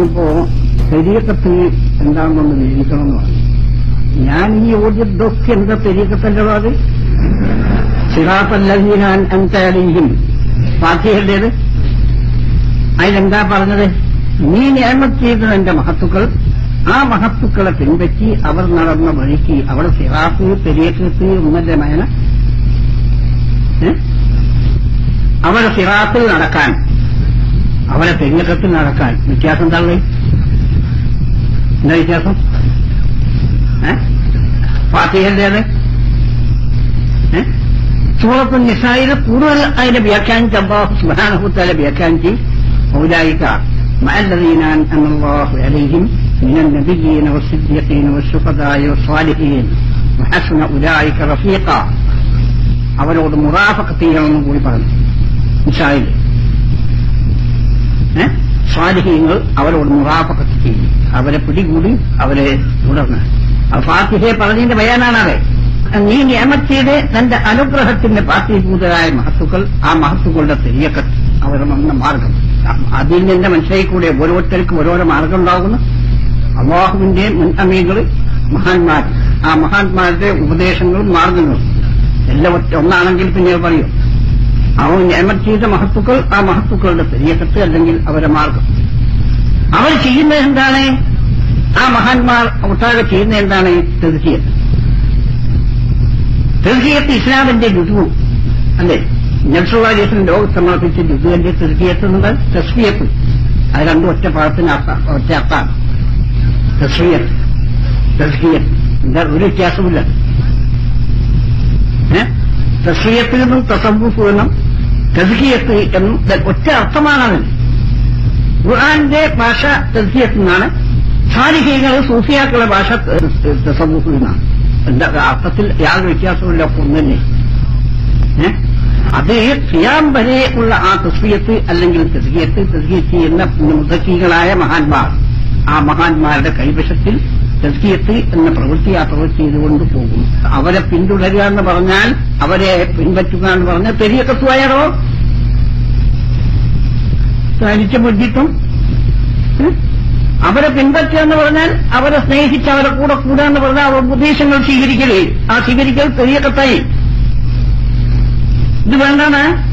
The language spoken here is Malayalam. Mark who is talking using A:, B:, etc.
A: പറഞ്ഞപ്പോ ശരീരത്തിന് എന്താണെന്നൊന്ന് വിവരിക്കണമെന്ന് പറഞ്ഞു. ഞാൻ ഈ ഓദ്യതൊക്കെ എന്താ പെരീക്കത്തല്ലോ അത് സിറാത്തല്ലീനാൻ എന്തായാലും പാർട്ടികളുടേത്? അതിലെന്താ പറഞ്ഞത്? നീ നിയമം ചെയ്ത എന്റെ മഹത്തുക്കൾ. ആ മഹത്തുക്കളെ പിൻപറ്റി അവർ നടന്ന വഴിക്ക് അവിടെ സിറാത്ത് പെരിയക്കത്ത് ഉമ്മന്റെ മേന? അവരെ സിറാത്തിൽ നടക്കാൻ അവരെ പെരിയക്കത്തിൽ നടക്കാൻ വ്യത്യാസം എന്താണ് എന്താ വ്യത്യാസം ഏ? ഫാത്തിഹന്റേത് ഏ? സൂറത്തു നിസായിൽ കൂടുതൽ അതിന്റെ വ്യാഖ്യാനിച്ച് അള്ളാഹു സുബാനഹുത്താലെ വ്യാഖ്യാനിച്ച് ഔലായിക്ക مع الذين أنعم الله عليهم من النبيين والصديقين والشهداء والصالحين وحسن أولئك رفيقا അവരോട് മുറാഫക്കത്ത് ചെയ്യണമെന്നും കൂടി പറഞ്ഞു നിസായിൽ സ്വാലിഹീങ്ങൾ അവരോട് മുറാഫക്കത്ത് ചെയ്യും. അവരെ പിടികൂടി അവരെ തുടർന്ന്. ഫാത്തിഹയെ പറഞ്ഞതിന്റെ ബയാനാണത്. നീ നിയമത്തിയുടെ തന്റെ അനുഗ്രഹത്തിന്റെ പാർട്ടിഭൂതരായ മഹത്തുക്കൾ ആ മഹത്തുക്കളുടെ തെരിയക്കത്ത് അവർ വന്ന മാർഗം. അതിൽ നിന്റെ മനസ്സിലായിക്കൂടെ ഓരോരുത്തർക്കും ഓരോരോ മാർഗം ഉണ്ടാകുന്നു. അള്ളാഹുവിന്റെ മുൻ അമീകൾ മഹാന്മാർ. ആ മഹാന്മാരുടെ ഉപദേശങ്ങളും മാർഗങ്ങളും. എല്ലാം ഒന്നാണെങ്കിൽ പിന്നെ പറയൂ. അവൻ നിയമം ചെയ്ത മഹത്തുക്കൾ ആ മഹത്തുക്കളുടെ തെരിയക്കത്ത് അല്ലെങ്കിൽ അവരെ മാർഗം. അവർ ചെയ്യുന്നത് എന്താണ്? ആ മഹാന്മാർ ഒട്ടാകെ ചെയ്യുന്ന എന്താണ്? തെർക്കിയത് തെർക്കിയത്ത് ഇസ്ലാമിന്റെ ഋതുവും അല്ലെ? നബ്സുവാലിസിന് ലോകത്ത് സമർപ്പിച്ച രുജുവിന്റെ തെർക്കിയത്ത് എന്നത് തസ്വിയത്ത് അത് രണ്ടും ഒറ്റ അർത്ഥ ഒറ്റ എന്താ? ഒരു വ്യത്യാസമില്ല ഏ? തസ്വിയത്തിൽ നിന്നും തസവുഫ് എന്നും തസ്കിയത്ത് എന്നും ഒറ്റ അർത്ഥമാണതിന് ഖുർആാന്റെ ഭാഷ തസ്കിയത്ത് നിന്നാണ് സാലിഹീകൾ സൂഫിയാക്കളുടെ ഭാഷ തസവുഫ് എന്നാണ്. എന്താ അർത്ഥത്തിൽ യാതൊരു വ്യത്യാസമില്ല ഒന്നെ അത് ഫിയാം വരെ ഉള്ള ആ തസ്വിയത്ത് അല്ലെങ്കിൽ തസ്കിയത്ത് തസ്കിയത്ത് എന്ന മുതക്കികളായ മഹാന്മാർ. ആ മഹാന്മാരുടെ കൈവശത്തിൽ തസ്കിയത്ത് എന്ന പ്രവൃത്തി ആ പ്രവൃത്തി ചെയ്തുകൊണ്ട് പോകും അവരെ പിന്തുടരുക എന്ന് പറഞ്ഞാൽ അവരെ പിൻപറ്റുക എന്ന് പറഞ്ഞാൽ പെരിയ കത്തുവായാലോ തനിച്ച ബുദ്ധിത്വം അവരെ പിൻപറ്റുക എന്ന് പറഞ്ഞാൽ അവരെ സ്നേഹിച്ച് അവരെ കൂടെ കൂടുക എന്ന് പറഞ്ഞാൽ അവർ ഉപദേശങ്ങൾ സ്വീകരിക്കലേ. ആ സ്വീകരിക്കൽ പെരിയ കത്തായി ഇത് വേണ്ടാണ്.